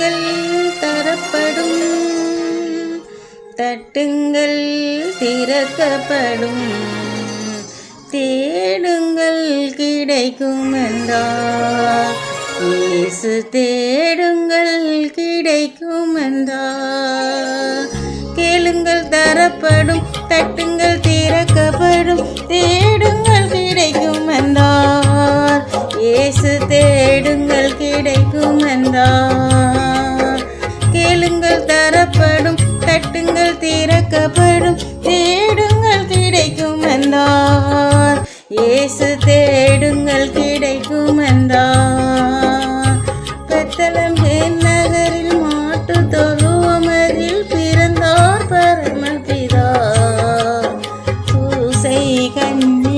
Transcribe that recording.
தட்டுங்கள் தரப்படும். தட்டுங்கள் திறக்கப்படும். தேடுங்கள் கிடைக்கும் என்றார் இயேசு தேடுங்கள் கிடைக்கும் என்றார் கேளுங்கள் தரப்படும். தட்டுங்கள் திறக்கப்படும். தேடுங்கள் கிடைக்கும் என்றார் இயேசு தேடுங்கள் கிடைக்கும் என்றார் தட்டுங்கள் தரப்படும் தட்டுங்கள் திறக்கப்படும் தேடுங்கள் கிடைக்கும் என்றார் இயேசு தேடுங்கள் கிடைக்கும் என்றார் பெத்தலம் நகரில் மாட்டு தொழுவமரில் பிறந்தார் பரமபிதா பூசை கண்ணி